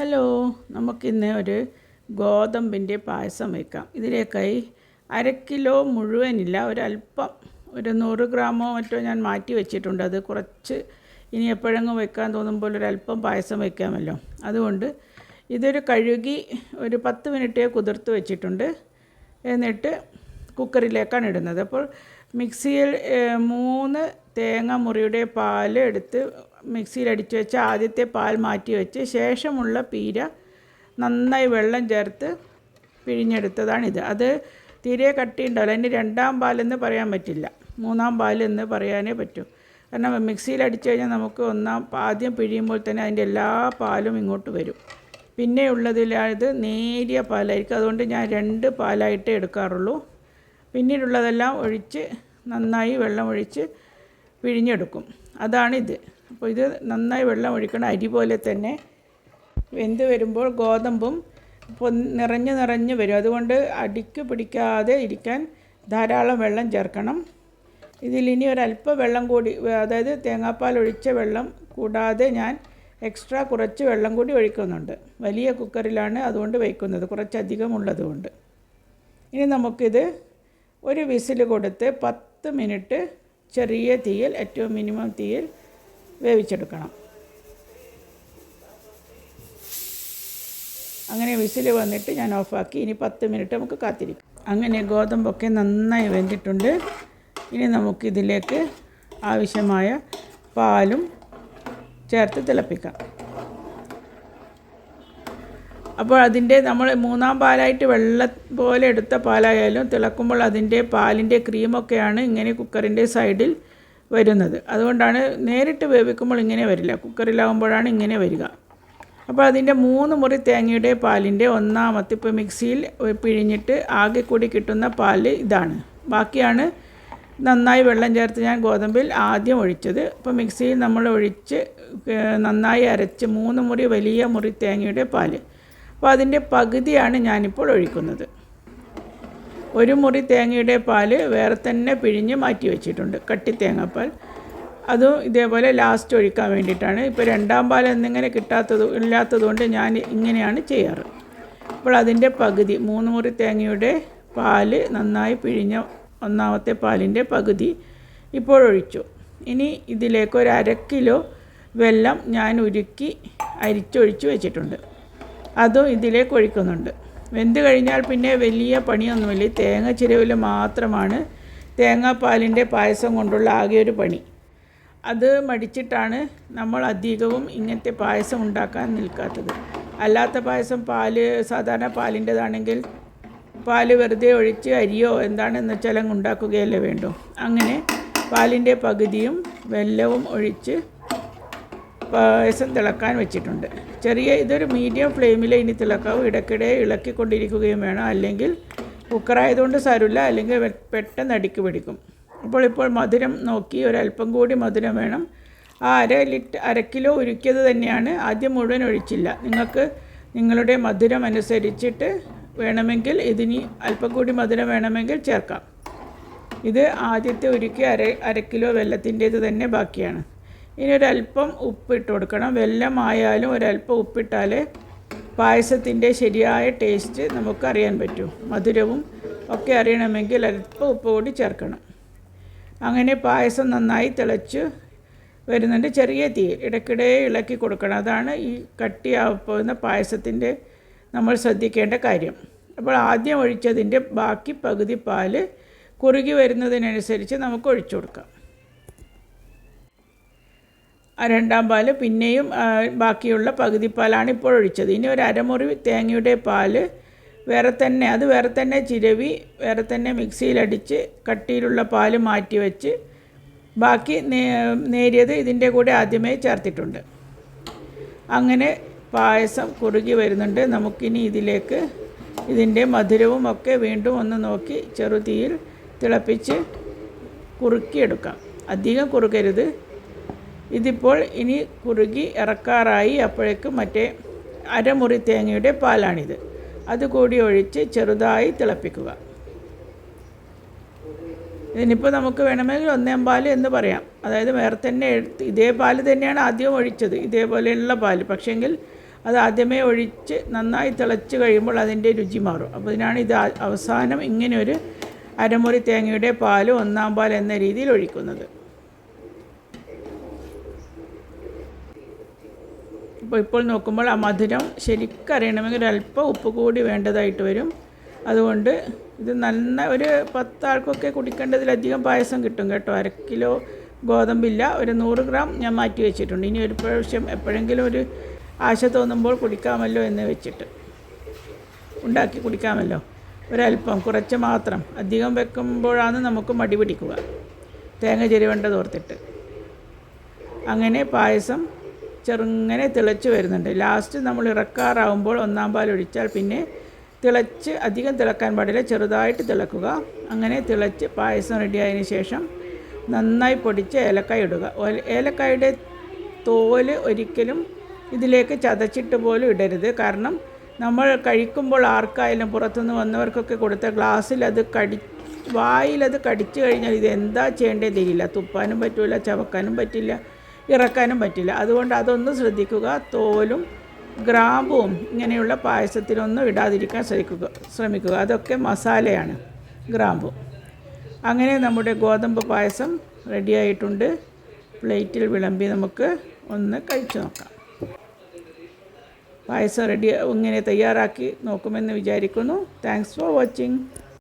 Hello നമുക്കിന്ന് ഒരു ഗോതമ്പിന്റെ പായസം വയ്ക്കാം ഇതിലേക്കായി അര കിലോ മുഴുവനില്ല ഒരല്പം ഒരു നൂറ് ഗ്രാമോ മറ്റോ ഞാൻ മാറ്റി വെച്ചിട്ടുണ്ട്. അത് കുറച്ച് ഇനി എപ്പോഴെങ്കിലും വെക്കാൻ തോന്നുമ്പോൾ ഒരല്പം പായസം വയ്ക്കാമല്ലോ അതുകൊണ്ട് ഇതൊരു കഴുകി ഒരു പത്ത് മിനിറ്റേ കുതിർത്ത് വെച്ചിട്ടുണ്ട്. എന്നിട്ട് കുക്കറിലേക്കാണ് ഇടുന്നത്. അപ്പോൾ മിക്സിയിൽ മൂന്ന് തേങ്ങ മുറിയുടെ പാൽ എടുത്ത് മിക്സിയിൽ അടിച്ച് വെച്ച് ആദ്യത്തെ പാൽ മാറ്റി വെച്ച് ശേഷമുള്ള പീര നന്നായി വെള്ളം ചേർത്ത് പിഴിഞ്ഞെടുത്തതാണിത്. അത് തീരെ കട്ടിയുണ്ടാവില്ല. അതിന് രണ്ടാം പാലെന്ന് പറയാൻ പറ്റില്ല. മൂന്നാം പാലെന്ന് പറയാനേ പറ്റൂ. കാരണം മിക്സിയിൽ അടിച്ചു കഴിഞ്ഞാൽ നമുക്ക് ഒന്നാം ആദ്യം പിഴിയുമ്പോൾ തന്നെ അതിന്റെ എല്ലാ പാലും ഇങ്ങോട്ട് വരും. പിന്നെ ഉള്ളതിലായത് നേരിയ പാലായിരിക്കും. അതുകൊണ്ട് ഞാൻ രണ്ട് പാലായിട്ടേ എടുക്കാറുള്ളൂ. പിന്നീടുള്ളതെല്ലാം ഒഴിച്ച് നന്നായി വെള്ളം ഒഴിച്ച് പിഴിഞ്ഞെടുക്കും. അതാണിത്. അപ്പോൾ ഇത് നന്നായി വെള്ളം ഒഴിക്കണം. അരി പോലെ തന്നെ വെന്ത് വരുമ്പോൾ ഗോതമ്പും ഇപ്പോൾ നിറഞ്ഞ് നിറഞ്ഞ് വരും. അതുകൊണ്ട് അടിക്ക് പിടിക്കാതെ ഇരിക്കാൻ ധാരാളം വെള്ളം ചേർക്കണം. ഇതിലിനി ഒരല്പം വെള്ളം കൂടി അതായത് തേങ്ങാപ്പാൽ ഒഴിച്ച വെള്ളം കൂടാതെ ഞാൻ എക്സ്ട്രാ കുറച്ച് വെള്ളം കൂടി ഒഴിക്കുന്നുണ്ട്. വലിയ കുക്കറിലാണ് അതുകൊണ്ട് വയ്ക്കുന്നത് കുറച്ചധികം ഉള്ളതുകൊണ്ട് ഇനി നമുക്കിത് ഒരു വിസിൽ കൊടുത്ത് പത്ത് മിനിറ്റ് ചെറിയ തീയിൽ ഏറ്റവും മിനിമം തീയിൽ വേവിച്ചെടുക്കണം. അങ്ങനെ വിസിൽ വന്നിട്ട് ഞാൻ ഓഫാക്കി. ഇനി പത്ത് മിനിറ്റ് നമുക്ക് കാത്തിരിക്കും. അങ്ങനെ ഗോതമ്പൊക്കെ നന്നായി വെന്തിട്ടുണ്ട്. ഇനി നമുക്കിതിലേക്ക് ആവശ്യമായ പാലും ചേർത്ത് തിളപ്പിക്കാം. അപ്പോൾ അതിന്റെ നമ്മൾ മൂന്നാം പാലായിട്ട് വെള്ള പോലെ എടുത്ത പാലായാലും തിളക്കുമ്പോൾ അതിന്റെ പാലിന്റെ ക്രീമൊക്കെയാണ് ഇങ്ങനെ കുക്കറിന്റെ സൈഡിൽ വരുന്നത്. അതുകൊണ്ടാണ് നേരിട്ട് വേവിക്കുമ്പോൾ ഇങ്ങനെ വരില്ല. കുക്കറിലാകുമ്പോഴാണ് ഇങ്ങനെ വരിക. അപ്പോൾ അതിന്റെ മൂന്ന് മുറി തേങ്ങയുടെ പാലിന്റെ ഒന്നാമത്തെ ഇപ്പോൾ മിക്സിയിൽ പിഴിഞ്ഞിട്ട് ആകെ കൂടി കിട്ടുന്ന പാൽ ഇതാണ്. ബാക്കിയാണ് നന്നായി വെള്ളം ചേർത്ത് ഞാൻ ഗോതമ്പിൽ ആദ്യം ഒഴിച്ചത്. ഇപ്പോൾ മിക്സിയിൽ നമ്മൾ ഒഴിച്ച് നന്നായി അരച്ച് മൂന്ന് മുറി വലിയ മുറി തേങ്ങയുടെ പാൽ. അപ്പോൾ അതിന്റെ പകുതിയാണ് ഞാനിപ്പോൾ ഒഴിക്കുന്നത്. ഒരു മുറി തേങ്ങയുടെ പാൽ വേറെ തന്നെ പിഴിഞ്ഞ് മാറ്റി വെച്ചിട്ടുണ്ട്. കട്ടി തേങ്ങാപ്പാൽ. അതും ഇതേപോലെ ലാസ്റ്റ് ഒഴിക്കാൻ വേണ്ടിയിട്ടാണ്. ഇപ്പോൾ രണ്ടാം പാൽ എന്നിങ്ങനെ കിട്ടാത്തത് ഇല്ലാത്തതുകൊണ്ട് ഞാൻ ഇങ്ങനെയാണ് ചെയ്യാറ്. അപ്പോൾ അതിന്റെ പകുതി മൂന്ന് മുറി തേങ്ങയുടെ പാൽ നന്നായി പിഴിഞ്ഞ ഒന്നാമത്തെ പാലിന്റെ പകുതി ഇപ്പോഴൊഴിച്ചു ഇനി ഇതിലേക്ക് ഒരു അര കിലോ വെള്ളം ഞാൻ ഉരുക്കി അരിച്ചൊഴിച്ച് വെച്ചിട്ടുണ്ട്. അതും ഇതിലേക്ക് ഒഴിക്കുന്നുണ്ട്. വെന്ത് കഴിഞ്ഞാൽ പിന്നെ വലിയ പണിയൊന്നുമില്ല. തേങ്ങ ചിരവിൽ മാത്രമാണ് തേങ്ങാപ്പാലിന്റെ പായസം കൊണ്ടുള്ള ആകെ ഒരു പണി. അത് മടിച്ചിട്ടാണ് നമ്മൾ അധികവും ഇങ്ങനത്തെ പായസം ഉണ്ടാക്കാൻ നിൽക്കാത്തത്. അല്ലാത്ത പായസം പാൽ സാധാരണ പാലിന്റെതാണെങ്കിൽ പാൽ വെറുതെ ഒഴിച്ച് അരിയോ എന്താണെന്ന് വെച്ചാൽ അങ്ങ് ഉണ്ടാക്കുകയല്ലേ വേണ്ടു. അങ്ങനെ പാലിന്റെ പകുതിയും വെല്ലവും ഒഴിച്ച് പായസം തിളക്കാൻ വെച്ചിട്ടുണ്ട്. ചെറിയ ഇതൊരു മീഡിയം ഫ്ലെയിമിൽ ഇനി തിളക്കാവും. ഇടയ്ക്കിടെ ഇളക്കിക്കൊണ്ടിരിക്കുകയും വേണം. അല്ലെങ്കിൽ കുക്കറായതുകൊണ്ട് സാരമില്ല. അല്ലെങ്കിൽ പെട്ടെന്ന് അടിക്ക് പിടിക്കും. അപ്പോൾ ഇപ്പോൾ മധുരം നോക്കി ഒരല്പം കൂടി മധുരം വേണം. ആ അര ലിറ്റർ അര കിലോ ഉരുക്കിയത് തന്നെയാണ്. ആദ്യം മുഴുവൻ ഒഴിച്ചില്ല. നിങ്ങൾക്ക് നിങ്ങളുടെ മധുരം അനുസരിച്ചിട്ട് വേണമെങ്കിൽ ഇതിനി അല്പം കൂടി മധുരം വേണമെങ്കിൽ ചേർക്കാം. ഇത് ആദ്യത്തെ ഉരുക്കി അര അര കിലോ വെള്ളത്തിന്റേത് തന്നെ ബാക്കിയാണ്. ഇനി ഒരല്പം ഉപ്പ് ഇട്ട് കൊടുക്കണം. വെല്ലമായാലും ഒരല്പം ഉപ്പിട്ടാലേ പായസത്തിന്റെ ശരിയായ ടേസ്റ്റ് നമുക്ക് അറിയാൻ പറ്റും. മധുരവും ഒക്കെ അറിയണമെങ്കിൽ അല്പം ഉപ്പ് കൂടി ചേർക്കണം. അങ്ങനെ പായസം നന്നായി തിളച്ച് വരുന്നുണ്ട്. ചെറിയ തീയിൽ ഇടയ്ക്കിടെ ഇളക്കി കൊടുക്കണം. അതാണ് ഈ കട്ടിയാവുന്ന പായസത്തിന്റെ നമ്മൾ ശ്രദ്ധിക്കേണ്ട കാര്യം. അപ്പോൾ ആദ്യം ഒഴിച്ചതിന്റെ ബാക്കി പകുതി പാൽ കുറുകി വരുന്നതിനനുസരിച്ച് നമുക്ക് ഒഴിച്ചു കൊടുക്കാം. രണ്ടാം പാൽ പിന്നെയും ബാക്കിയുള്ള പകുതി പാലാണ് ഇപ്പോൾ ഒഴിച്ചത്. ഇനി ഒരു അരമുറി തേങ്ങയുടെ പാൽ വേറെ തന്നെ അത് വേറെ തന്നെ ചിരവി വേറെ തന്നെ മിക്സിയിലടിച്ച് കട്ടിയിലുള്ള പാൽ മാറ്റി വെച്ച് ബാക്കി നേരിയത് ഇതിന്റെ കൂടെ ആദ്യമേ ചേർത്തിട്ടുണ്ട്. അങ്ങനെ പായസം കുറുകി വരുന്നുണ്ട്. നമുക്കിനി ഇതിലേക്ക് ഇതിന്റെ മധുരവും ഒക്കെ വീണ്ടും ഒന്ന് നോക്കി ചെറുതീയിൽ തിളപ്പിച്ച് കുറുക്കിയെടുക്കാം. അധികം കുറുകരുത്. ഇതിപ്പോൾ ഇനി കുറുകി ഇറക്കാറായി അപ്പോഴേക്ക് മറ്റേ അരമുറി തേങ്ങയുടെ പാലാണിത്. അതുകൂടി ഒഴിച്ച് ചെറുതായി തിളപ്പിക്കുക. ഇതിനിപ്പോൾ നമുക്ക് വേണമെങ്കിൽ ഒന്നേം പാൽ എന്ന് പറയാം. അതായത് വേറെ തന്നെ എടുത്ത് ഇതേ പാൽ തന്നെയാണ് ആദ്യം ഒഴിച്ചത്. ഇതേപോലെയുള്ള പാൽ. പക്ഷേങ്കിൽ അത് ആദ്യമേ ഒഴിച്ച് നന്നായി തിളച്ച് കഴിയുമ്പോൾ അതിന്റെ രുചി മാറും. അപ്പോൾ ഇതിനാണ് ഇത് അവസാനം ഇങ്ങനെ ഒരു അരമുറി തേങ്ങയുടെ പാൽ ഒന്നാം പാൽ എന്ന രീതിയിൽ ഒഴിക്കുന്നത്. ഇപ്പോൾ നോക്കുമ്പോൾ ആ മധുരം ശരിക്കറിയണമെങ്കിൽ അല്പം ഉപ്പ് കൂടി വേണ്ടതായിട്ട് വരും. അതുകൊണ്ട് ഇത് നല്ല ഒരു പത്താൾക്കൊക്കെ കുടിക്കേണ്ടതിലധികം പായസം കിട്ടും കേട്ടോ. അര കിലോ ഗോതമ്പില്ല ഒരു നൂറ് ഗ്രാം ഞാൻ മാറ്റി വെച്ചിട്ടുണ്ട്. ഇനി ഒരു പ്രാവശ്യം എപ്പോഴെങ്കിലും ഒരു ആശ തോന്നുമ്പോൾ കുടിക്കാമല്ലോ എന്ന് വെച്ചിട്ട്. ഉണ്ടാക്കി കുടിക്കാമല്ലോ. ഒരല്പം കുറച്ച് മാത്രം. അധികം വെക്കുമ്പോഴാണ് നമുക്ക് മടി പിടിക്കുക. തേങ്ങ ചെരുവേണ്ടത് ഓർത്തിട്ട്. അങ്ങനെ പായസം ചെറുങ്ങനെ തിളച്ച് വരുന്നുണ്ട്. ലാസ്റ്റ് നമ്മൾ ഇറക്കാറാവുമ്പോൾ ഒന്നാം പാൽ ഒഴിച്ചാൽ പിന്നെ തിളച്ച് അധികം തിളക്കാൻ പാടില്ല. ചെറുതായിട്ട് തിളക്കുക. അങ്ങനെ തിളച്ച് പായസം റെഡിയായതിന് ശേഷം നന്നായി പൊടിച്ച് ഏലക്കായ ഇടുക. ഏലക്കായുടെ തോൽ ഒരിക്കലും ഇതിലേക്ക് ചതച്ചിട്ട് പോലും ഇടരുത്. കാരണം നമ്മൾ കഴിക്കുമ്പോൾ ആർക്കായാലും പുറത്തുനിന്ന് വന്നവർക്കൊക്കെ കൊടുത്ത ഗ്ലാസ്സിൽ അത് കടി വായിലത് കടിച്ചു കഴിഞ്ഞാൽ ഇത് എന്താ ചെയ്യേണ്ടത് തിരിയില്ല തുപ്പാനും പറ്റില്ല ചവക്കാനും പറ്റില്ല. ഇറക്കാനും പറ്റില്ല. അതുകൊണ്ട് അതൊന്ന് ശ്രദ്ധിക്കുക. തോലും ഗ്രാമ്പും ഇങ്ങനെയുള്ള പായസത്തിലൊന്നും ഇടാതിരിക്കാൻ ശ്രമിക്കുക. ശ്രമിക്കുക. അതൊക്കെ മസാലയാണ് ഗ്രാമ്പു. അങ്ങനെ നമ്മുടെ ഗോതമ്പ് പായസം റെഡിയായിട്ടുണ്ട് പ്ലേറ്റിൽ വിളമ്പി നമുക്ക് ഒന്ന് കഴിച്ചു നോക്കാം. പായസം റെഡി ഇങ്ങനെ തയ്യാറാക്കി നോക്കുമെന്ന് വിചാരിക്കുന്നു. Thanks for watching